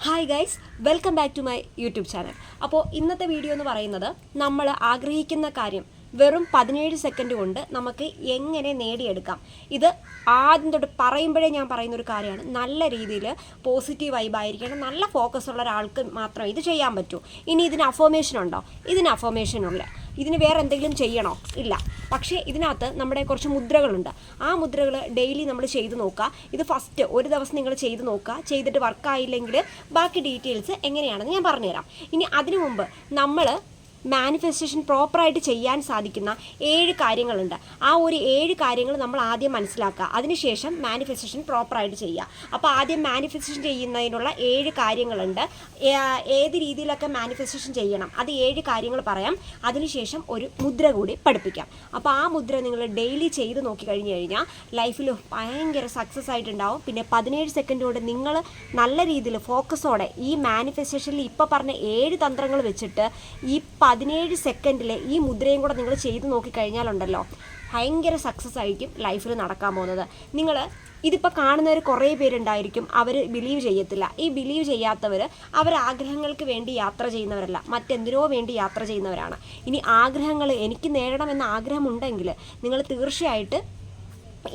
Hi guys welcome back to my YouTube channel അപ്പോൾ ഇന്നത്തെ video എന്ന് പറയുന്നത് നമ്മൾ ആഗ്രഹിക്കുന്ന കാര്യം വെറും പതിനേഴ് സെക്കൻഡ് കൊണ്ട് നമുക്ക് എങ്ങനെ നേടിയെടുക്കാം? ഇത് ആദ്യം തൊട്ട് പറയുമ്പോഴേ ഞാൻ പറയുന്ന ഒരു കാര്യമാണ്. നല്ല രീതിയിൽ പോസിറ്റീവ് വൈബായിരിക്കണം നല്ല ഫോക്കസ് ഉള്ള ഒരാൾക്ക് മാത്രം ഇത് ചെയ്യാൻ പറ്റൂ. ഇനി ഇതിന് അഫോമേഷൻ ഉണ്ടോ? ഇതിന് അഫോമേഷൻ ഇല്ല. ഇതിന് വേറെ എന്തെങ്കിലും ചെയ്യണോ? ഇല്ല. പക്ഷേ ഇതിനകത്ത് നമ്മുടെ കുറച്ച് മുദ്രകളുണ്ട്. ആ മുദ്രകൾ ഡെയിലി നമ്മൾ ചെയ്ത് നോക്കുക. ഇത് ഫസ്റ്റ് ഒരു ദിവസം നിങ്ങൾ ചെയ്ത് നോക്കുക. ചെയ്തിട്ട് വർക്കായില്ലെങ്കിൽ ബാക്കി ഡീറ്റെയിൽസ് എങ്ങനെയാണെന്ന് ഞാൻ പറഞ്ഞുതരാം. ഇനി അതിനു മുമ്പ് നമ്മൾ മാനിഫെസ്റ്റേഷൻ പ്രോപ്പറായിട്ട് ചെയ്യാൻ സാധിക്കുന്ന ഏഴ് കാര്യങ്ങളുണ്ട്. ആ ഒരു ഏഴ് കാര്യങ്ങൾ നമ്മൾ ആദ്യം മനസ്സിലാക്കുക. അതിനുശേഷം മാനിഫെസ്റ്റേഷൻ പ്രോപ്പറായിട്ട് ചെയ്യുക. അപ്പോൾ ആദ്യം മാനിഫെസ്റ്റേഷൻ ചെയ്യുന്നതിനുള്ള ഏഴ് കാര്യങ്ങളുണ്ട്. ഏത് രീതിയിലൊക്കെ മാനിഫെസ്റ്റേഷൻ ചെയ്യണം? അത് ഏഴ് കാര്യങ്ങൾ പറയാം. അതിനുശേഷം ഒരു മുദ്ര കൂടി പഠിപ്പിക്കാം. അപ്പോൾ ആ മുദ്ര നിങ്ങൾ ഡെയിലി ചെയ്ത് നോക്കി കഴിഞ്ഞ് കഴിഞ്ഞാൽ ലൈഫിൽ ഭയങ്കര സക്സസ് ആയിട്ടുണ്ടാവും. പിന്നെ പതിനേഴ് സെക്കൻഡ് കൊണ്ട് നിങ്ങൾ നല്ല രീതിയിൽ ഫോക്കസോടെ ഈ മാനിഫെസ്റ്റേഷനിൽ ഇപ്പോൾ പറഞ്ഞ ഏഴ് തന്ത്രങ്ങൾ വെച്ചിട്ട് ഈ പതിനേഴ് സെക്കൻഡിൽ ഈ മുദ്രയും കൂടെ നിങ്ങൾ ചെയ്ത് നോക്കിക്കഴിഞ്ഞാലുണ്ടല്ലോ ഭയങ്കര സക്സസ് ആയിരിക്കും ലൈഫിൽ നടക്കാൻ പോകുന്നത്. നിങ്ങൾ ഇതിപ്പോൾ കാണുന്നവർ കുറേ പേരുണ്ടായിരിക്കും അവർ ബിലീവ് ചെയ്യത്തില്ല. ഈ ബിലീവ് ചെയ്യാത്തവർ അവർ ആഗ്രഹങ്ങൾക്ക് വേണ്ടി യാത്ര ചെയ്യുന്നവരല്ല മറ്റെന്തിനോ വേണ്ടി യാത്ര ചെയ്യുന്നവരാണ്. ഇനി ആഗ്രഹങ്ങൾ എനിക്ക് നേടണമെന്ന ആഗ്രഹമുണ്ടെങ്കിൽ നിങ്ങൾ തീർച്ചയായിട്ട്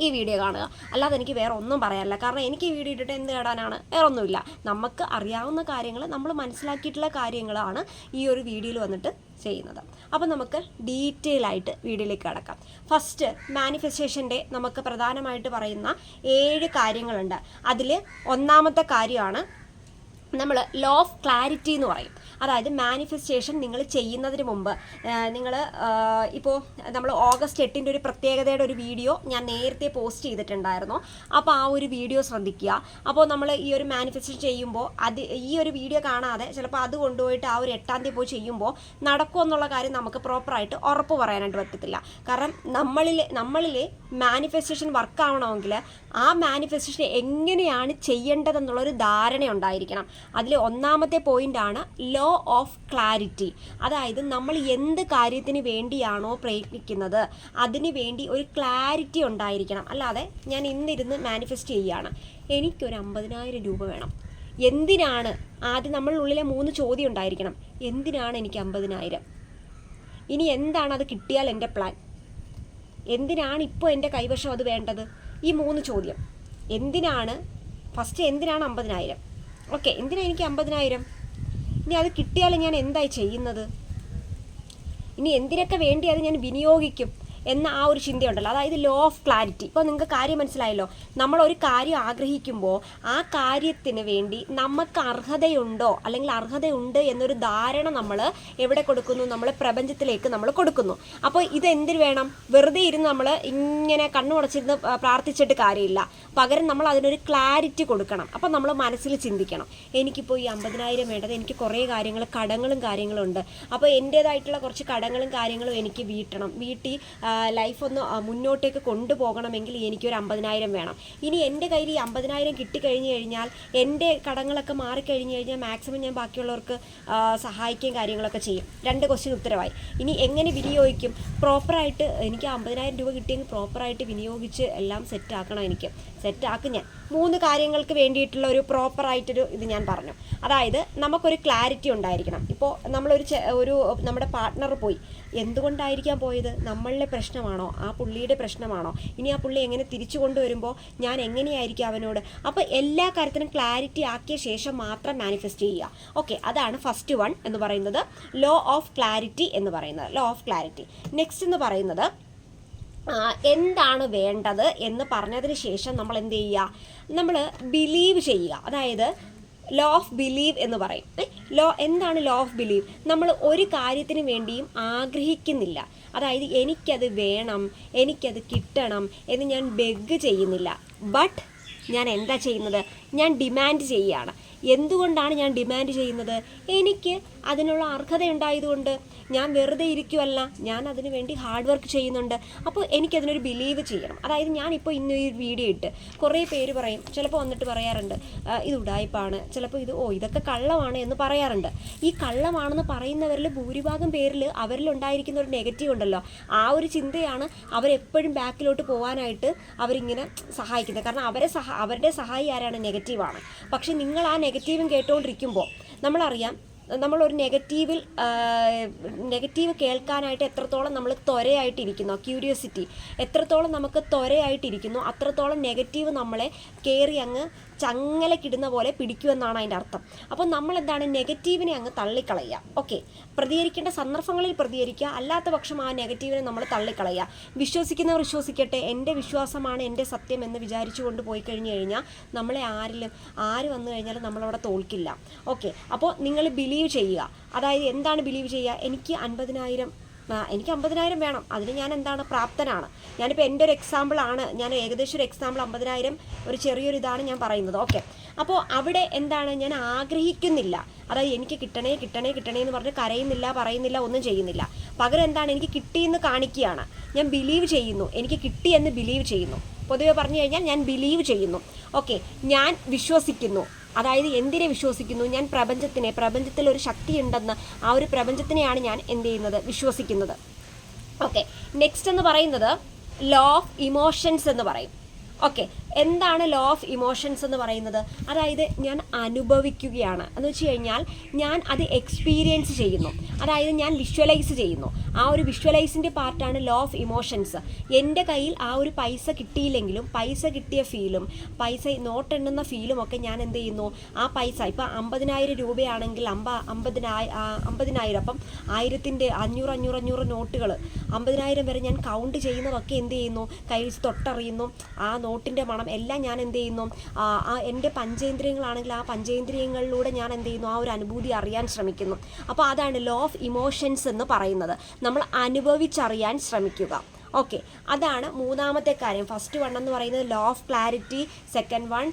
ഈ വീഡിയോ കാണുക. അല്ലാതെ എനിക്ക് വേറെ ഒന്നും പറയാനില്ല. കാരണം എനിക്ക് ഈ വീഡിയോ ഇട്ടിട്ട് എന്ത് നേടാനാണ്? വേറെ ഒന്നുമില്ല നമുക്ക് അറിയാവുന്ന കാര്യങ്ങൾ നമ്മൾ മനസ്സിലാക്കിയിട്ടുള്ള കാര്യങ്ങളാണ് ഈ ഒരു വീഡിയോയിൽ വന്നിട്ട് ചെയ്യുന്നത്. അപ്പോൾ നമുക്ക് ഡീറ്റെയിൽ ആയിട്ട് വീഡിയോയിലേക്ക് കടക്കാം. ഫസ്റ്റ് മാനിഫെസ്റ്റേഷന്റെ നമുക്ക് പ്രധാനമായിട്ട് പറയുന്ന ഏഴ് കാര്യങ്ങളുണ്ട്. അതിൽ ഒന്നാമത്തെ കാര്യമാണ് നമ്മൾ ലോ ഓഫ് ക്ലാരിറ്റി എന്ന് പറയും. അതായത് മാനിഫെസ്റ്റേഷൻ നിങ്ങൾ ചെയ്യുന്നതിന് മുമ്പ് നിങ്ങൾ ഇപ്പോൾ നമ്മൾ ഓഗസ്റ്റ് എട്ടിന്റെ ഒരു പ്രത്യേകതയുടെ ഒരു വീഡിയോ ഞാൻ നേരത്തെ പോസ്റ്റ് ചെയ്തിട്ടുണ്ടായിരുന്നു. അപ്പോൾ ആ ഒരു വീഡിയോ ശ്രദ്ധിക്കുക. അപ്പോൾ നമ്മൾ ഈ ഒരു മാനിഫെസ്റ്റേഷൻ ചെയ്യുമ്പോൾ അത് ഈ ഒരു വീഡിയോ കാണാതെ ചിലപ്പോൾ അത് കൊണ്ടുപോയിട്ട് ആ ഒരു എട്ടാം തീയതി പോയി ചെയ്യുമ്പോൾ നടക്കുമോ എന്നുള്ള കാര്യം നമുക്ക് പ്രോപ്പറായിട്ട് ഉറപ്പ് പറയാനായിട്ട് പറ്റത്തില്ല. കാരണം നമ്മളിൽ നമ്മളിലെ മാനിഫെസ്റ്റേഷൻ വർക്ക് ആവണമെങ്കിൽ ആ മാനിഫെസ്റ്റേഷൻ എങ്ങനെയാണ് ചെയ്യേണ്ടതെന്നുള്ളൊരു ധാരണ ഉണ്ടായിരിക്കണം അതിൽ ഒന്നാമത്തെ പോയിന്റാണ് ലോ ഓഫ് ക്ലാരിറ്റി അതായത് നമ്മൾ എന്ത് കാര്യത്തിന് വേണ്ടിയാണോ പ്രയത്നിക്കുന്നത് അതിന് വേണ്ടി ഒരു ക്ലാരിറ്റി ഉണ്ടായിരിക്കണം. അല്ലാതെ ഞാൻ ഇന്നിരുന്ന് മാനിഫെസ്റ്റ് ചെയ്യുകയാണ് എനിക്കൊരു അമ്പതിനായിരം രൂപ വേണം. എന്തിനാണ് ആദ്യം നമ്മളുടെ ഉള്ളിലെ മൂന്ന് ചോദ്യം ഉണ്ടായിരിക്കണം. എന്തിനാണ് എനിക്ക് അമ്പതിനായിരം? ഇനി എന്താണ് അത് കിട്ടിയാൽ എന്റെ പ്ലാൻ എന്തിനാണ് ഇപ്പോൾ എന്റെ കൈവശം അത് വേണ്ടത്? ഈ മൂന്ന് ചോദ്യം. എന്തിനാണ്? ഫസ്റ്റ് എന്തിനാണ് അമ്പതിനായിരം? ഓക്കെ എന്തിനാണ് എനിക്ക് അമ്പതിനായിരം? ഇനി അത് കിട്ടിയാൽ ഞാൻ എന്തായി ചെയ്യുന്നത്? ഇനി എന്തിനൊക്കെ വേണ്ടി അത് ഞാൻ വിനിയോഗിക്കും? എന്ന ആ ഒരു ചിന്തയുണ്ടല്ലോ. അതായത് ലോ ഓഫ് ക്ലാരിറ്റി ഇപ്പോൾ നിങ്ങൾക്ക് കാര്യം മനസ്സിലായല്ലോ. നമ്മൾ ഒരു കാര്യം ആഗ്രഹിക്കുമ്പോൾ ആ കാര്യത്തിന് വേണ്ടി നമുക്ക് അർഹതയുണ്ടോ? അല്ലെങ്കിൽ അർഹതയുണ്ട് എന്നൊരു ധാരണ നമ്മൾ എവിടെ കൊടുക്കുന്നു? നമ്മൾ പ്രപഞ്ചത്തിലേക്ക് നമ്മൾ കൊടുക്കുന്നു. അപ്പോൾ ഇത് വേണം? വെറുതെ ഇരുന്ന് നമ്മൾ ഇങ്ങനെ കണ്ണുടച്ചിരുന്ന് പ്രാർത്ഥിച്ചിട്ട് കാര്യമില്ല. പകരം നമ്മൾ അതിനൊരു ക്ലാരിറ്റി കൊടുക്കണം. അപ്പം നമ്മൾ മനസ്സിൽ ചിന്തിക്കണം. എനിക്കിപ്പോൾ ഈ അമ്പതിനായിരം വേണ്ടത് എനിക്ക് കുറേ കാര്യങ്ങൾ കടങ്ങളും കാര്യങ്ങളും ഉണ്ട് അപ്പോൾ എന്റേതായിട്ടുള്ള കുറച്ച് കടങ്ങളും കാര്യങ്ങളും എനിക്ക് വീട്ടണം. വീട്ടി ലൈഫ് ഒന്ന് മുന്നോട്ടേക്ക് കൊണ്ടുപോകണമെങ്കിൽ എനിക്കൊരു അമ്പതിനായിരം വേണം. ഇനി എന്റെ കയ്യിൽ ഈ അമ്പതിനായിരം കിട്ടിക്കഴിഞ്ഞ് കഴിഞ്ഞാൽ എന്റെ കടങ്ങളൊക്കെ മാറിക്കഴിഞ്ഞ് കഴിഞ്ഞാൽ മാക്സിമം ഞാൻ ബാക്കിയുള്ളവർക്ക് സഹായിക്കുകയും കാര്യങ്ങളൊക്കെ ചെയ്യും. രണ്ട് ക്വസ്റ്റ്യൻ ഉത്തരവായി. ഇനി എങ്ങനെ വിനിയോഗിക്കും? പ്രോപ്പറായിട്ട് എനിക്ക് അമ്പതിനായിരം രൂപ കിട്ടിയെങ്കിൽ പ്രോപ്പറായിട്ട് വിനിയോഗിച്ച് എല്ലാം സെറ്റാക്കണം എനിക്ക്. സെറ്റാക്കും ഞാൻ. മൂന്ന് കാര്യങ്ങൾക്ക് വേണ്ടിയിട്ടുള്ള ഒരു പ്രോപ്പറായിട്ടൊരു ഇത് ഞാൻ പറഞ്ഞു. അതായത് നമുക്കൊരു ക്ലാരിറ്റി ഉണ്ടായിരിക്കണം. ഇപ്പോൾ നമ്മളൊരു ഒരു നമ്മുടെ പാർട്ട്ണർ പോയി. എന്തുകൊണ്ടായിരിക്കാം പോയത്? നമ്മളുടെ പ്രശ്നമാണോ? ആ പുള്ളിയുടെ പ്രശ്നമാണോ? ഇനി ആ പുള്ളി എങ്ങനെ തിരിച്ചു കൊണ്ടുവരുമ്പോൾ ഞാൻ എങ്ങനെയായിരിക്കും അവനോട്? അപ്പോൾ എല്ലാ കാര്യത്തിനും ക്ലാരിറ്റി ആക്കിയ ശേഷം മാത്രം മാനിഫെസ്റ്റ് ചെയ്യുക. ഓക്കെ അതാണ് ഫസ്റ്റ് വൺ എന്ന് പറയുന്നത്. ലോ ഓഫ് ക്ലാരിറ്റി എന്ന് പറയുന്നത്. ലോ ഓഫ് ക്ലാരിറ്റി നെക്സ്റ്റ് എന്ന് പറയുന്നത് എന്താണ് വേണ്ടത് എന്ന് പറഞ്ഞതിന് ശേഷം നമ്മൾ എന്ത് ചെയ്യുക? നമ്മൾ ബിലീവ് ചെയ്യുക. അതായത് ലോ ഓഫ് ബിലീവ് എന്ന് പറയും. ലോ എന്താണ് ലോ ഓഫ് ബിലീവ് നമ്മൾ ഒരു കാര്യത്തിന് വേണ്ടിയും ആഗ്രഹിക്കുന്നില്ല. അതായത് എനിക്കത് വേണം എനിക്കത് കിട്ടണം എന്ന് ഞാൻ ബെഗ് ചെയ്യുന്നില്ല. ബട്ട് ഞാൻ എന്താ ചെയ്യുന്നത്? ഞാൻ ഡിമാൻഡ് ചെയ്യുകയാണ്. എന്തുകൊണ്ടാണ് ഞാൻ ഡിമാൻഡ് ചെയ്യുന്നത്? എനിക്ക് അതിനുള്ള അർഹത ഉണ്ടായതുകൊണ്ട് ഞാൻ വെറുതെ ഇരിക്കുമല്ല ഞാൻ അതിനു വേണ്ടി ഹാർഡ് വർക്ക് ചെയ്യുന്നുണ്ട്. അപ്പോൾ എനിക്കതിനൊരു ബിലീവ് ചെയ്യണം. അതായത് ഞാനിപ്പോൾ ഇന്ന് ഈ വീഡിയോ ഇട്ട് കുറേ പേര് പറയും ചിലപ്പോൾ വന്നിട്ട് പറയാറുണ്ട് "ആ, ഇത് ഉടായ്പാണ് ചിലപ്പോൾ ഇത് ഓ ഇതൊക്കെ കള്ളമാണ് എന്ന് പറയാറുണ്ട്. ഈ കള്ളമാണെന്ന് പറയുന്നവരിൽ ഭൂരിഭാഗം പേരിൽ അവരിലുണ്ടായിരിക്കുന്ന ഒരു നെഗറ്റീവ് ഉണ്ടല്ലോ. ആ ഒരു ചിന്തയാണ് അവരെപ്പോഴും ബാക്കിലോട്ട് പോകാനായിട്ട് അവരിങ്ങനെ സഹായിക്കുന്നത്. കാരണം അവരെ സഹ അവരുടെ സഹായി ആരാണ്? നെഗറ്റീവാണ് പക്ഷേ നിങ്ങൾ ആ നെഗറ്റീവും കേട്ടുകൊണ്ടിരിക്കുമ്പോൾ നമ്മളറിയാം നമ്മളൊരു നെഗറ്റീവിൽ നെഗറ്റീവ് കേൾക്കാനായിട്ട് എത്രത്തോളം നമ്മൾ ത്വരയായിട്ടിരിക്കുന്നു ക്യൂരിയോസിറ്റി എത്രത്തോളം നമുക്ക് ത്വരയായിട്ടിരിക്കുന്നു അത്രത്തോളം നെഗറ്റീവ് നമ്മളെ കയറി അങ്ങ് ചങ്ങലക്കിടുന്ന പോലെ പിടിക്കുമെന്നാണ് അതിന്റെ അർത്ഥം. അപ്പോൾ നമ്മൾ എന്താണ് നെഗറ്റീവിനെ അങ്ങ് തള്ളിക്കളയുക. ഓക്കെ. പ്രതികരിക്കേണ്ട സന്ദർഭങ്ങളിൽ പ്രതികരിക്കുക. അല്ലാത്ത പക്ഷം ആ നെഗറ്റീവിനെ നമ്മൾ തള്ളിക്കളയുക. വിശ്വസിക്കുന്നവർ വിശ്വസിക്കട്ടെ. എന്റെ വിശ്വാസമാണ് എന്റെ സത്യം എന്ന് വിചാരിച്ചുകൊണ്ട് പോയി കഴിഞ്ഞു കഴിഞ്ഞാൽ നമ്മളെ ആരിലും ആര് വന്നു കഴിഞ്ഞാലും നമ്മളവിടെ തോൽക്കില്ല. ഓക്കെ. അപ്പോൾ നിങ്ങൾ ബിലീവ് ചെയ്യുക. അതായത് എന്താണ് ബിലീവ് ചെയ്യുക? എനിക്ക് അൻപതിനായിരം എനിക്ക് അമ്പതിനായിരം വേണം. അതിന് ഞാൻ എന്താണ് പ്രാപ്തനാണ്. ഞാനിപ്പോൾ എന്റെ ഒരു എക്സാമ്പിളാണ് ഞാൻ ഏകദേശം ഒരു എക്സാമ്പിൾ അമ്പതിനായിരം ഒരു ചെറിയൊരു ഇതാണ് ഞാൻ പറയുന്നത്. ഓക്കെ അപ്പോൾ അവിടെ എന്താണ്? ഞാൻ ആഗ്രഹിക്കുന്നില്ല. അതായത് എനിക്ക് കിട്ടണേ കിട്ടണേ കിട്ടണേ എന്ന് പറഞ്ഞ് കരയുന്നില്ല പറയുന്നില്ല ഒന്നും ചെയ്യുന്നില്ല. പകരം എന്താണ്? എനിക്ക് കിട്ടിയെന്ന് കാണിക്കുകയാണ്. ഞാൻ ബിലീവ് ചെയ്യുന്നു. എനിക്ക് കിട്ടി എന്ന് ബിലീവ് ചെയ്യുന്നു. പൊതുവെ പറഞ്ഞു കഴിഞ്ഞാൽ ഞാൻ ബിലീവ് ചെയ്യുന്നു. ഓക്കെ ഞാൻ വിശ്വസിക്കുന്നു. അതായത് എന്തിനെ വിശ്വസിക്കുന്നു? ഞാൻ പ്രപഞ്ചത്തിനെ പ്രപഞ്ചത്തിൽ ഒരു ശക്തി ഉണ്ടെന്ന് ആ ഒരു പ്രപഞ്ചത്തിനെയാണ് ഞാൻ എന്ത് ചെയ്യുന്നത്? വിശ്വസിക്കുന്നത്. ഓക്കെ നെക്സ്റ്റ് എന്ന് പറയുന്നത് ലോ ഓഫ് ഇമോഷൻസ് എന്ന് പറയും. ഓക്കെ എന്താണ് ലോ ഓഫ് ഇമോഷൻസ് എന്ന് പറയുന്നത്? അതായത് ഞാൻ അനുഭവിക്കുകയാണ്. എന്ന് വെച്ച് കഴിഞ്ഞാൽ ഞാൻ അത് എക്സ്പീരിയൻസ് ചെയ്യുന്നു. അതായത് ഞാൻ വിഷ്വലൈസ് ചെയ്യുന്നു. ആ ഒരു വിഷ്വലൈസിന്റെ പാർട്ടാണ് ലോ ഓഫ് ഇമോഷൻസ് എന്റെ കയ്യിൽ ആ ഒരു പൈസ കിട്ടിയില്ലെങ്കിലും പൈസ കിട്ടിയ ഫീലും പൈസ നോട്ട് എണ്ണുന്ന ഫീലും ഒക്കെ ഞാൻ എന്ത് ചെയ്യുന്നു? ആ പൈസ ഇപ്പം അമ്പതിനായിരം രൂപയാണെങ്കിൽ അമ്പ അമ്പതിനായി അമ്പതിനായിരം അപ്പം ആയിരത്തിന്റെ അഞ്ഞൂറ് അഞ്ഞൂറ് അഞ്ഞൂറ് നോട്ടുകൾ അമ്പതിനായിരം വരെ ഞാൻ കൗണ്ട് ചെയ്യുന്നതൊക്കെ എന്ത് ചെയ്യുന്നു? കയ്യിൽ തൊട്ടറിയുന്നു. ആ നോട്ടിന്റെ മണം എല്ലാം ഞാൻ എന്ത് ചെയ്യുന്നു? എന്റെ പഞ്ചേന്ദ്രിയങ്ങളാണെങ്കിൽ ആ പഞ്ചേന്ദ്രിയങ്ങളിലൂടെ ഞാൻ എന്ത് ചെയ്യുന്നു? ആ ഒരു അനുഭൂതി അറിയാൻ ശ്രമിക്കുന്നു. അപ്പോൾ അതാണ് ലോ ഓഫ് ഇമോഷൻസ് എന്ന് പറയുന്നത്. നമ്മൾ അനുഭവിച്ചറിയാൻ ശ്രമിക്കുക. ഓക്കെ അതാണ് മൂന്നാമത്തെ കാര്യം. ഫസ്റ്റ് വൺ എന്ന് പറയുന്നത് law of clarity second one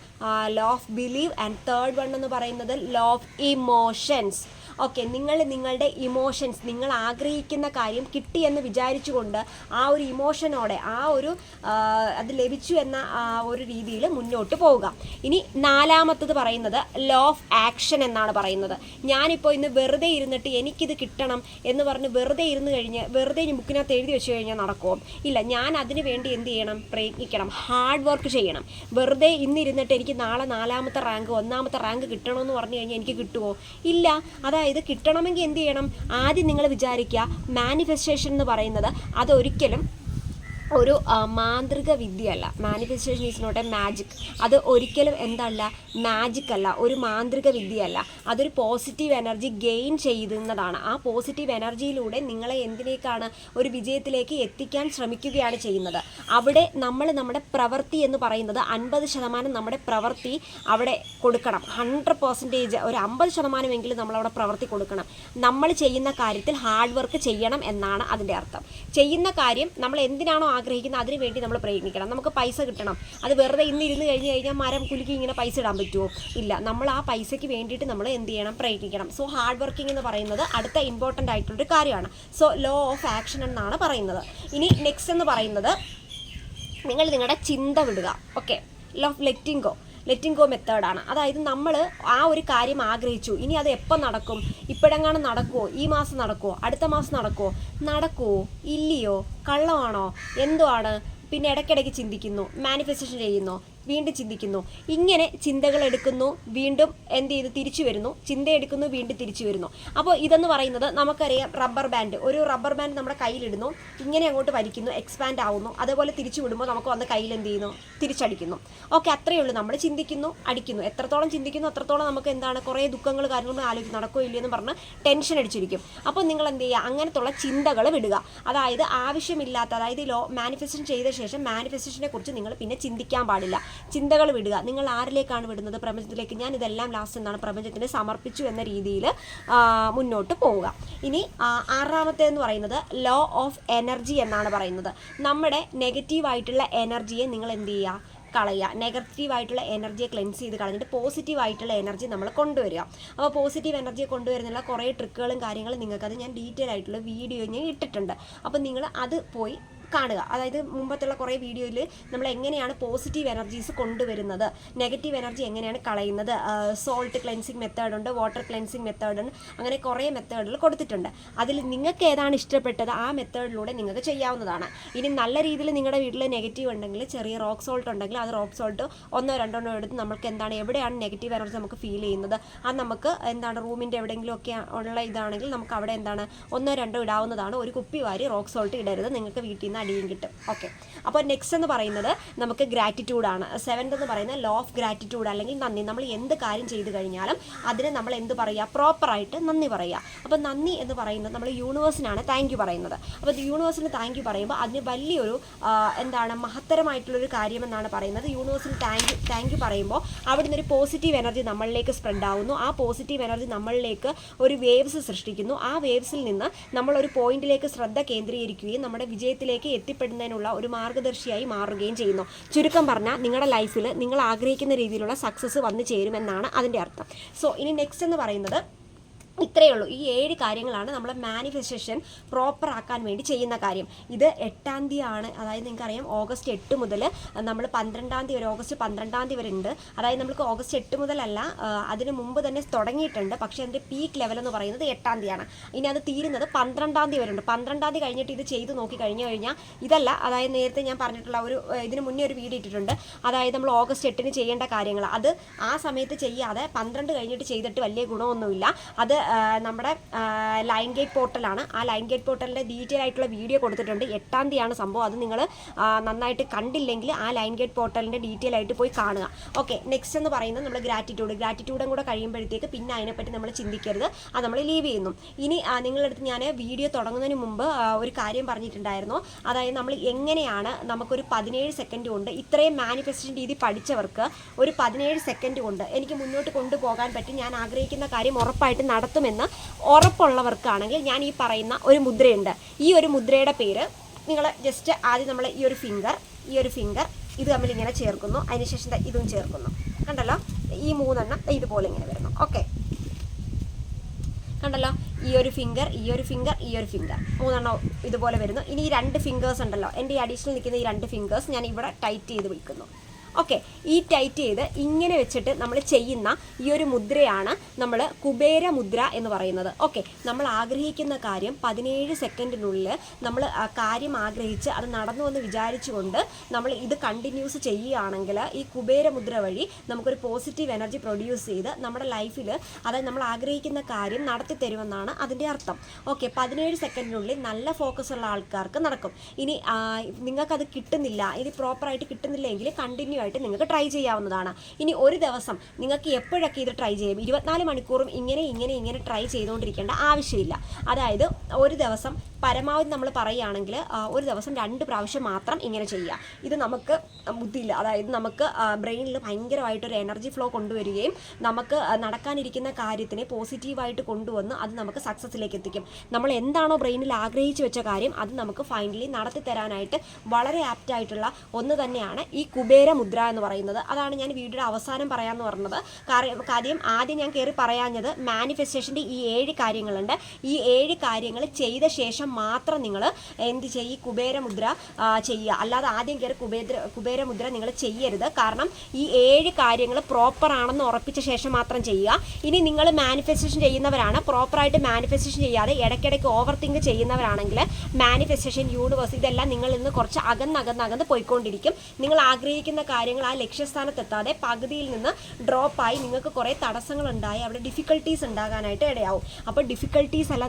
law of believe and third one എന്ന് പറയുന്നത് ലോ ഓഫ് ഇമോഷൻസ് ഓക്കെ നിങ്ങൾ നിങ്ങളുടെ ഇമോഷൻസ് നിങ്ങൾ ആഗ്രഹിക്കുന്ന കാര്യം കിട്ടിയെന്ന് വിചാരിച്ചുകൊണ്ട് ആ ഒരു ഇമോഷനോടെ ആ ഒരു അത് ലഭിച്ചു എന്ന ഒരു രീതിയിൽ മുന്നോട്ട് പോവുക. ഇനി നാലാമത്തത് പറയുന്നത് ലോ ഓഫ് ആക്ഷൻ എന്നാണ് പറയുന്നത്. ഞാനിപ്പോൾ ഇന്ന് വെറുതെ ഇരുന്നിട്ട് എനിക്കിത് കിട്ടണം എന്ന് പറഞ്ഞ് വെറുതെ ഇരുന്ന് കഴിഞ്ഞ് വെറുതെ ഇനി ബുക്കിനകത്ത് എഴുതി വെച്ച് കഴിഞ്ഞാൽ നടക്കുമോ ഇല്ല ഞാൻ അതിന് വേണ്ടി എന്ത് ചെയ്യണം? പ്രയത്നിക്കണം ഹാർഡ് വർക്ക് ചെയ്യണം. വെറുതെ ഇന്നിരുന്നിട്ട് എനിക്ക് നാളെ നാലാമത്തെ റാങ്ക് ഒന്നാമത്തെ റാങ്ക് കിട്ടണമെന്ന് പറഞ്ഞു കഴിഞ്ഞാൽ എനിക്ക് കിട്ടുമോ ഇല്ല. അതായത് കിട്ടണമെങ്കിൽ എന്ത് ചെയ്യണം? ആദ്യം നിങ്ങൾ വിചാരിക്കുക മാനിഫെസ്റ്റേഷൻ എന്ന് പറയുന്നത് അതൊരിക്കലും ഒരു മാന്ത്രിക വിദ്യയല്ല manifestation is not a magic അത് ഒരിക്കലും എന്തല്ല മാജിക് അല്ല. ഒരു മാന്ത്രിക വിദ്യയല്ല അതൊരു പോസിറ്റീവ് എനർജി ഗെയിൻ ചെയ്യുന്നതാണ്. ആ പോസിറ്റീവ് എനർജിയിലൂടെ നിങ്ങളെ എന്തിനേക്കാണ് ഒരു വിജയത്തിലേക്ക് എത്തിക്കാൻ ശ്രമിക്കുകയാണ് ചെയ്യുന്നത്? അവിടെ നമ്മൾ നമ്മുടെ പ്രവൃത്തി എന്ന് പറയുന്നത് അൻപത് ശതമാനം നമ്മുടെ പ്രവൃത്തി അവിടെ കൊടുക്കണം. ഹൺഡ്രഡ് പെർസെന്റേജ് ഒരു അമ്പത് ശതമാനമെങ്കിലും നമ്മളവിടെ പ്രവൃത്തി കൊടുക്കണം. നമ്മൾ ചെയ്യുന്ന കാര്യത്തിൽ ഹാർഡ് വർക്ക് ചെയ്യണം എന്നാണ് അതിന്റെ അർത്ഥം. ചെയ്യുന്ന കാര്യം നമ്മൾ എന്തിനാണോ ആഗ്രഹിക്കുന്നത് അതിന് വേണ്ടി നമ്മൾ പ്രയത്നിക്കണം നമുക്ക് പൈസ കിട്ടണം. അത് വെറുതെ ഇന്ന് ഇരുന്ന് കഴിഞ്ഞ് കഴിഞ്ഞാൽ മരം കുലുക്കി ഇങ്ങനെ പൈസ ഇടാൻ പറ്റുമോ? ഇല്ല. നമ്മൾ ആ പൈസയ്ക്ക് വേണ്ടിയിട്ട് നമ്മൾ എന്ത് ചെയ്യണം? പ്രയത്നിക്കണം സോ ഹാർഡ് വർക്കിംഗ് എന്ന് പറയുന്നത് അടുത്ത ഇമ്പോർട്ടന്റ് ആയിട്ടുള്ളൊരു കാര്യമാണ്. സോ ലോ ഓഫ് ആക്ഷൻ എന്നാണ് പറയുന്നത്. ഇനി നെക്സ്റ്റ് എന്ന് പറയുന്നത് നിങ്ങൾ നിങ്ങളുടെ ചിന്ത വിടുക. Okay law of letting go letting go മെത്തേഡാണ് അതായത് നമ്മൾ ആ ഒരു കാര്യം ആഗ്രഹിച്ചു. ഇനി അത് എപ്പോൾ നടക്കും? ഇപ്പോഴെങ്ങാനും നടക്കുമോ ഈ മാസം നടക്കുമോ അടുത്ത മാസം നടക്കുമോ നടക്കുമോ ഇല്ലയോ? കള്ളമാണോ? എന്തോ ആണ്? പിന്നെ ഇടയ്ക്കിടയ്ക്ക് ചിന്തിക്കുന്നു. മാനിഫെസ്റ്റേഷൻ ചെയ്യുന്നു. വീണ്ടും ചിന്തിക്കുന്നു. ഇങ്ങനെ ചിന്തകൾ എടുക്കുന്നു വീണ്ടും എന്ത് ചെയ്ത്? തിരിച്ചു വരുന്നു. ചിന്ത എടുക്കുന്നു വീണ്ടും തിരിച്ചു വരുന്നു. അപ്പോൾ ഇതെന്ന് പറയുന്നത് നമുക്കറിയാം റബ്ബർ ബാൻഡ്. ഒരു റബ്ബർ ബാൻഡ് നമ്മുടെ കയ്യിലിടുന്നു ഇങ്ങനെ അങ്ങോട്ട് വലിക്കുന്നു എക്സ്പാൻഡ് ആവുന്നു. അതേപോലെ തിരിച്ചു വിടുമ്പോൾ നമുക്ക് വന്ന് കയ്യിൽ എന്ത് ചെയ്യുന്നു? തിരിച്ചടിക്കുന്നു. ഓക്കെ അത്രയേ ഉള്ളൂ. നമ്മൾ ചിന്തിക്കുന്നു അടിക്കുന്നു. എത്രത്തോളം ചിന്തിക്കുന്നു അത്രത്തോളം നമുക്ക് എന്താണ് കുറേ ദുഃഖങ്ങൾ കാര്യങ്ങളും ആലോചിക്കും നടക്കോ ഇല്ലയെന്ന് പറഞ്ഞ് ടെൻഷൻ അടിച്ചിരിക്കും. അപ്പോൾ നിങ്ങൾ എന്ത് ചെയ്യുക? അങ്ങനത്തുള്ള ചിന്തകൾ വിടുക അതായത് ആവശ്യമില്ലാത്ത അതായത് ലോ മാനിഫെസ്റ്റേഷൻ ചെയ്ത ശേഷം മാനിഫെസ്റ്റേഷനെ കുറിച്ച് നിങ്ങൾ പിന്നെ ചിന്തിക്കാൻ പാടില്ല. ചിന്തകൾ വിടുക. നിങ്ങൾ ആരിലേക്കാണ് വിടുന്നത്? പ്രപഞ്ചത്തിലേക്ക് ഞാൻ ഇതെല്ലാം ലാസ്റ്റ് എന്താണ് പ്രപഞ്ചത്തിന് സമർപ്പിച്ചു എന്ന രീതിയിൽ മുന്നോട്ട് പോവുക. ഇനി ആറാമത്തെ എന്ന് പറയുന്നത് ലോ ഓഫ് എനർജി എന്നാണ് പറയുന്നത്. നമ്മുടെ നെഗറ്റീവായിട്ടുള്ള എനർജിയെ നിങ്ങൾ എന്ത് ചെയ്യുക? കളയുക. നെഗറ്റീവായിട്ടുള്ള എനർജിയെ ക്ലെൻസ് ചെയ്ത് കളഞ്ഞിട്ട് പോസിറ്റീവ് ആയിട്ടുള്ള എനർജി നമ്മൾ കൊണ്ടുവരിക. അപ്പോൾ പോസിറ്റീവ് എനർജിയെ കൊണ്ടുവരുന്നുള്ള കുറേ ട്രിക്കുകളും കാര്യങ്ങളും നിങ്ങൾക്കത് ഞാൻ ഡീറ്റെയിൽ ആയിട്ടുള്ള വീഡിയോ ഞാൻ ഇട്ടിട്ടുണ്ട്. അപ്പോൾ നിങ്ങൾ അത് പോയി കാണുക. അതായത് മുമ്പത്തുള്ള കുറേ വീഡിയോയിൽ നമ്മൾ എങ്ങനെയാണ് പോസിറ്റീവ് എനർജീസ് കൊണ്ടുവരുന്നത്? നെഗറ്റീവ് എനർജി എങ്ങനെയാണ് കളയുന്നത്? സോൾട്ട് ക്ലെൻസിങ് മെത്തേഡ് ഉണ്ട് വാട്ടർ ക്ലെൻസിങ് മെത്തേഡ് ഉണ്ട് അങ്ങനെ കുറേ മെത്തേഡുകൾ കൊടുത്തിട്ടുണ്ട്. അതിൽ നിങ്ങൾക്ക് ഏതാണ് ഇഷ്ടപ്പെട്ടത്? ആ മെത്തേഡിലൂടെ നിങ്ങൾക്ക് ചെയ്യാവുന്നതാണ്. ഇനി നല്ല രീതിയിൽ നിങ്ങളുടെ വീട്ടിൽ നെഗറ്റീവ് ഉണ്ടെങ്കിൽ ചെറിയ റോക്ക് സോൾട്ട് ഉണ്ടെങ്കിൽ ആ റോക്ക് സോൾട്ട് ഒന്നോ രണ്ടെണ്ണോ എടുത്ത് നമുക്ക് എന്താണ് എവിടെയാണ് നെഗറ്റീവ് എനർജി നമുക്ക് ഫീൽ ചെയ്യുന്നത്? ആ നമുക്ക് എന്താണ് റൂമിന്റെ എവിടെയെങ്കിലും ഒക്കെ ഉള്ള ഇതാണെങ്കിൽ നമുക്ക് അവിടെ എന്താണ് ഒന്നോ രണ്ടോ ഇടാവുന്നതാണ്. ഒരു കുപ്പി വാരി റോക്ക് സോൾട്ട് ഇടരുത്. നിങ്ങൾക്ക് വീട്ടിൽ നിന്ന് അടിയും കിട്ടും. ഓക്കെ അപ്പോൾ നെക്സ്റ്റ് എന്ന് പറയുന്നത് നമുക്ക് ഗ്രാറ്റിറ്റ്യൂഡാണ് സെവൻത് എന്ന് പറയുന്നത് ലോ ഓഫ് ഗ്രാറ്റിറ്റ്യൂഡ് അല്ലെങ്കിൽ നന്ദി. നമ്മൾ എന്ത് കാര്യം ചെയ്തു കഴിഞ്ഞാലും അതിന് നമ്മൾ എന്ത് പറയുക? പ്രോപ്പറായിട്ട് നന്ദി പറയുക. അപ്പോൾ നന്ദി എന്ന് പറയുന്നത് നമ്മൾ യൂണിവേഴ്സിനാണ് താങ്ക് യു പറയുന്നത്. അപ്പോൾ യൂണിവേഴ്സിന് താങ്ക് യു പറയുമ്പോൾ അതിന് വലിയൊരു എന്താണ് മഹത്തരമായിട്ടുള്ളൊരു കാര്യമെന്നാണ് പറയുന്നത്. യൂണിവേഴ്സിന് താങ്ക് യു താങ്ക് യു പറയുമ്പോൾ അവിടെ ഒരു പോസിറ്റീവ് എനർജി നമ്മളിലേക്ക് സ്പ്രെഡ് ആവുന്നു. ആ പോസിറ്റീവ് എനർജി നമ്മളിലേക്ക് ഒരു വേവ്സ് സൃഷ്ടിക്കുന്നു. ആ വേവ്സിൽ നിന്ന് നമ്മൾ ഒരു പോയിന്റിലേക്ക് ശ്രദ്ധ കേന്ദ്രീകരിക്കുകയും നമ്മുടെ വിജയത്തിലേക്ക് എത്തിപ്പെടുന്നതിനുള്ള ഒരു മാർഗദർശിയായി മാറുകയും ചെയ്യുന്നു. ചുരുക്കം പറഞ്ഞാൽ നിങ്ങളുടെ ലൈഫിൽ നിങ്ങൾ ആഗ്രഹിക്കുന്ന രീതിയിലുള്ള സക്സസ് വന്നു ചേരുമെന്നാണ് അതിന്റെ അർത്ഥം. സോ ഇനി നെക്സ്റ്റ് എന്ന് പറയുന്നത് ഇത്രയേ ഉള്ളൂ. ഈ ഏഴ് കാര്യങ്ങളാണ് നമ്മളെ മാനിഫെസ്റ്റേഷൻ പ്രോപ്പർ ആക്കാൻ വേണ്ടി ചെയ്യുന്ന കാര്യം. ഇത് എട്ടാം തീയതി ആണ് അതായത് നിങ്ങൾക്കറിയാം ഓഗസ്റ്റ് എട്ട് മുതൽ നമ്മൾ പന്ത്രണ്ടാം തീയതി വരെ ഓഗസ്റ്റ് പന്ത്രണ്ടാം തീയതി വരെ ഉണ്ട്. അതായത് നമുക്ക് ഓഗസ്റ്റ് എട്ട് മുതലല്ല അതിന് മുമ്പ് തന്നെ തുടങ്ങിയിട്ടുണ്ട്. പക്ഷേ അതിന്റെ പീക്ക് ലെവൽ എന്ന് പറയുന്നത് എട്ടാം തീയതിയാണ്. ഇനി അത് തീരുന്നത് പന്ത്രണ്ടാം തീയതി വരെ ഉണ്ട്. പന്ത്രണ്ടാം തീയതി കഴിഞ്ഞിട്ട് ഇത് ചെയ്ത് നോക്കി കഴിഞ്ഞു കഴിഞ്ഞാൽ ഇതല്ല അതായത് നേരത്തെ ഞാൻ പറഞ്ഞിട്ടുള്ള ഒരു ഇതിന് മുന്നേ ഒരു വീഡിയോ ഇട്ടിട്ടുണ്ട്. അതായത് നമ്മൾ ഓഗസ്റ്റ് എട്ടിന് ചെയ്യേണ്ട കാര്യങ്ങൾ. അത് ആ സമയത്ത് ചെയ്യാതെ പന്ത്രണ്ട് കഴിഞ്ഞിട്ട് ചെയ്തിട്ട് വലിയ ഗുണമൊന്നുമില്ല. അത് നമ്മുടെ ലൈൻ ഗേറ്റ് പോർട്ടലാണ് ആ ലൈൻ ഗേറ്റ് പോർട്ടലിന്റെ ഡീറ്റെയിൽ ആയിട്ടുള്ള വീഡിയോ കൊടുത്തിട്ടുണ്ട്. എട്ടാം തീയതിയാണ് സംഭവം. അത് നിങ്ങൾ നന്നായിട്ട് കണ്ടില്ലെങ്കിൽ ആ ലൈൻ ഗേറ്റ് പോർട്ടലിന്റെ ഡീറ്റെയിൽ ആയിട്ട് പോയി കാണുക. ഓക്കെ നെക്സ്റ്റ് എന്ന് പറയുന്നത് നമ്മൾ ഗ്രാറ്റിറ്റ്യൂഡ് ഗ്രാറ്റിറ്റ്യൂഡും കൂടെ കഴിയുമ്പോഴത്തേക്ക് പിന്നെ അതിനെപ്പറ്റി നമ്മൾ ചിന്തിക്കരുത്. അത് നമ്മൾ ലീവ് ചെയ്യുന്നു. ഇനി നിങ്ങളുടെ അടുത്ത് ഞാൻ വീഡിയോ തുടങ്ങുന്നതിന് മുമ്പ് ഒരു കാര്യം പറഞ്ഞിട്ടുണ്ടായിരുന്നു. അതായത് നമ്മൾ എങ്ങനെയാണ് നമുക്കൊരു പതിനേഴ് സെക്കൻഡ് കൊണ്ട് ഇത്രയും മാനിഫെസ്റ്റേഷൻ രീതി പഠിച്ചവർക്ക് ഒരു പതിനേഴ് സെക്കൻഡ് കൊണ്ട് എനിക്ക് മുന്നോട്ട് കൊണ്ടുപോകാൻ പറ്റി. ഞാൻ ആഗ്രഹിക്കുന്ന കാര്യം ഉറപ്പായിട്ട് നടത്തുമെന്ന് ഉറപ്പുള്ളവർക്കാണെങ്കിൽ ഞാൻ ഈ പറയുന്ന ഒരു മുദ്രയുണ്ട്. ഈ ഒരു മുദ്രയുടെ പേര് നിങ്ങൾ ജസ്റ്റ് ആദ്യം നമ്മൾ ഈ ഒരു ഫിംഗർ ഈ ഒരു ഫിംഗർ ഇത് തമ്മിൽ ഇങ്ങനെ ചേർക്കുന്നു. അതിനുശേഷം ഇതും ചേർക്കുന്നു. കണ്ടല്ലോ? ഈ മൂന്നെണ്ണം ഇതുപോലെ ഇങ്ങനെ വരുന്നു. ഓക്കെ കണ്ടല്ലോ? ഈ ഒരു ഫിംഗർ ഈ ഒരു ഫിംഗർ ഈ ഒരു ഫിംഗർ മൂന്നെണ്ണം ഇതുപോലെ വരുന്നു. ഇനി ഈ രണ്ട് ഫിംഗേഴ്സ് ഉണ്ടല്ലോ. എന്റെ ഈ അഡീഷണൽ നിൽക്കുന്ന ഈ രണ്ട് ഫിംഗേഴ്സ് ഞാൻ ഇവിടെ ടൈറ്റ് ചെയ്ത് വയ്ക്കുന്നു ഓക്കെ ഈ ടൈറ്റ് ചെയ്ത് ഇങ്ങനെ വെച്ചിട്ട് നമ്മൾ ചെയ്യുന്ന ഈ ഒരു മുദ്രയാണ് നമ്മൾ കുബേര മുദ്ര എന്ന് പറയുന്നത്. ഓക്കെ നമ്മൾ ആഗ്രഹിക്കുന്ന കാര്യം പതിനേഴ് സെക്കൻഡിനുള്ളിൽ നമ്മൾ കാര്യം ആഗ്രഹിച്ച് അത് നടന്നു എന്ന് വിചാരിച്ചുകൊണ്ട് നമ്മൾ ഇത് കണ്ടിന്യൂസ് ചെയ്യുകയാണെങ്കിൽ ഈ കുബേര മുദ്ര വഴി നമുക്കൊരു പോസിറ്റീവ് എനർജി പ്രൊഡ്യൂസ് ചെയ്ത് നമ്മുടെ ലൈഫിൽ അതായത് നമ്മൾ ആഗ്രഹിക്കുന്ന കാര്യം നടത്തി തരുമെന്നാണ് അതിന്റെ അർത്ഥം. ഓക്കെ പതിനേഴ് സെക്കൻഡിനുള്ളിൽ നല്ല ഫോക്കസ് ഉള്ള ആൾക്കാർക്ക് നടക്കും. ഇനി നിങ്ങൾക്കത് കിട്ടുന്നില്ല ഇത് പ്രോപ്പറായിട്ട് കിട്ടുന്നില്ലെങ്കിൽ കണ്ടിന്യൂ ആയിട്ട് നിങ്ങൾക്ക് ട്രൈ ചെയ്യാവുന്നതാണ്. ഇനി ഒരു ദിവസം നിങ്ങൾക്ക് എപ്പോഴൊക്കെ ഇത് ട്രൈ ചെയ്യാം? ഇരുപത്തിനാല് മണിക്കൂറും ഇങ്ങനെ ഇങ്ങനെ ഇങ്ങനെ ട്രൈ ചെയ്തുകൊണ്ടിരിക്കേണ്ട ആവശ്യമില്ല. അതായത് ഒരു ദിവസം പരമാവധി നമ്മൾ പറയുകയാണെങ്കിൽ ഒരു ദിവസം രണ്ട് പ്രാവശ്യം മാത്രം ഇങ്ങനെ ചെയ്യുക. ഇത് നമുക്ക് ബുദ്ധിയില്ല. അതായത് നമുക്ക് ബ്രെയിനിൽ ഭയങ്കരമായിട്ടൊരു എനർജി ഫ്ലോ കൊണ്ടുവരികയും നമുക്ക് നടക്കാനിരിക്കുന്ന കാര്യത്തിനെ പോസിറ്റീവായിട്ട് കൊണ്ടുവന്ന് അത് നമുക്ക് സക്സസ്സിലേക്ക് എത്തിക്കും. നമ്മൾ എന്താണോ ബ്രെയിനിൽ ആഗ്രഹിച്ചു വെച്ച കാര്യം അത് നമുക്ക് ഫൈനലി നടത്തി തരാനായിട്ട് വളരെ ആപ്റ്റായിട്ടുള്ള ഒന്ന് തന്നെയാണ് ഈ കുബേര മുദ്ര. എന്ന് പറയുന്നത്. അതാണ് ഞാൻ വീഡിയോയുടെ അവസാനം പറയാമെന്ന് പറഞ്ഞത്. കാര്യം കാര്യം ആദ്യം ഞാൻ കയറി പറയാഞ്ഞത് മാനിഫെസ്റ്റേഷന്റെ ഈ ഏഴ് കാര്യങ്ങളുണ്ട്. ഈ ഏഴ് കാര്യങ്ങൾ ചെയ്ത ശേഷം മാത്രം നിങ്ങൾ എന്ത് ചെയ്യും കുബേരമുദ്ര കുബേര മുദ്ര ചെയ്യുക. അല്ലാതെ ആദ്യം കയറി കുബേര കുബേരമുദ്ര നിങ്ങൾ ചെയ്യരുത്. കാരണം ഈ ഏഴ് കാര്യങ്ങൾ പ്രോപ്പർ ആണെന്ന് ഉറപ്പിച്ച ശേഷം മാത്രം ചെയ്യുക. ഇനി നിങ്ങൾ മാനിഫെസ്റ്റേഷൻ ചെയ്യുന്നവരാണ്. പ്രോപ്പറായിട്ട് മാനിഫെസ്റ്റേഷൻ ചെയ്യാതെ ഇടയ്ക്കിടയ്ക്ക് ഓവർ തിങ്ക് ചെയ്യുന്നവരാണെങ്കിൽ മാനിഫെസ്റ്റേഷൻ യൂണിവേഴ്സ് ഇതെല്ലാം നിങ്ങളിൽ നിന്ന് കുറച്ച് അകന്നകന്നകന്ന് പോയിക്കൊണ്ടിരിക്കും. നിങ്ങൾ ആഗ്രഹിക്കുന്ന കാര്യങ്ങൾ ആ ലക്ഷ്യസ്ഥാനത്തെത്താതെ പകുതിയിൽ നിന്ന് ഡ്രോപ്പായി നിങ്ങൾക്ക് കുറേ തടസ്സങ്ങൾ ഉണ്ടായി അവിടെ ഡിഫിക്കൽട്ടീസ് ഉണ്ടാകാനായിട്ട് ഇടയാവും. അപ്പോൾ ഡിഫിക്കൽട്ടീസ് അല്ല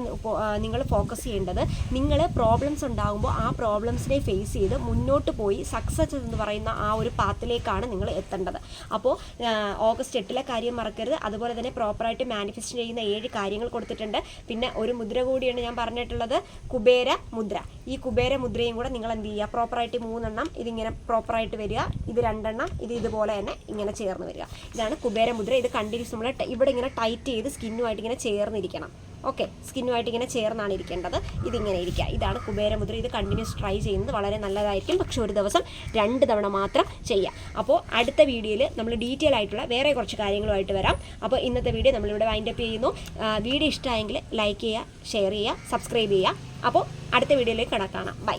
നിങ്ങൾ ഫോക്കസ് ചെയ്യേണ്ടത്. നിങ്ങൾ പ്രോബ്ലംസ് ഉണ്ടാകുമ്പോൾ ആ പ്രോബ്ലംസിനെ ഫേസ് ചെയ്ത് മുന്നോട്ട് പോയി സക്സസ് എന്ന് പറയുന്ന ആ ഒരു പാത്തിലേക്കാണ് നിങ്ങൾ എത്തേണ്ടത്. അപ്പോൾ ഓഗസ്റ്റ് എട്ടിലെ കാര്യം മറക്കരുത്. അതുപോലെ തന്നെ പ്രോപ്പറായിട്ട് മാനിഫെസ്റ്റ് ചെയ്യുന്ന ഏഴ് കാര്യങ്ങൾ കൊടുത്തിട്ടുണ്ട്. പിന്നെ ഒരു മുദ്ര കൂടിയാണ് ഞാൻ പറഞ്ഞിട്ടുള്ളത്. കുബേര മുദ്ര. ഈ കുബേര മുദ്രയും കൂടെ നിങ്ങൾ എന്ത് ചെയ്യുക? പ്രോപ്പറായിട്ട് മൂന്നെണ്ണം ഇതിങ്ങനെ പ്രോപ്പറായിട്ട് വരിക. ഇത് രണ്ടെണ്ണം ഇത് ഇതുപോലെ തന്നെ ഇങ്ങനെ ചേർന്ന് വരിക. ഇതാണ് കുബേരമുദ്ര ഇത് കണ്ടിന്യൂസ് നമ്മൾ ഇവിടെ ഇങ്ങനെ ടൈറ്റ് ചെയ്ത് സ്കിന്നുമായിട്ട് ഇങ്ങനെ ചേർന്നിരിക്കണം. ഓക്കെ സ്കിന്നുമായിട്ട് ഇങ്ങനെ ചേർന്നാണ് ഇരിക്കേണ്ടത്. ഇതിങ്ങനെ ഇരിക്കുക. ഇതാണ് കുബേരമുദ്ര ഇത് കണ്ടിന്യൂസ് ട്രൈ ചെയ്യുന്നത് വളരെ നല്ലതായിരിക്കും. പക്ഷെ ഒരു ദിവസം രണ്ട് തവണ മാത്രം ചെയ്യാം അപ്പോൾ അടുത്ത വീഡിയോയിൽ നമ്മൾ ഡീറ്റെയിൽ ആയിട്ടുള്ള വേറെ കുറച്ച് കാര്യങ്ങളുമായിട്ട് വരാം. അപ്പോൾ ഇന്നത്തെ വീഡിയോ നമ്മളിവിടെ വൈൻഡപ്പ് ചെയ്യുന്നു. വീഡിയോ ഇഷ്ടമായെങ്കിൽ ലൈക്ക് ചെയ്യുക ഷെയർ ചെയ്യുക സബ്സ്ക്രൈബ് ചെയ്യുക. അപ്പോൾ അടുത്ത വീഡിയോയിലേക്ക് കണക്കാണാം ബൈ.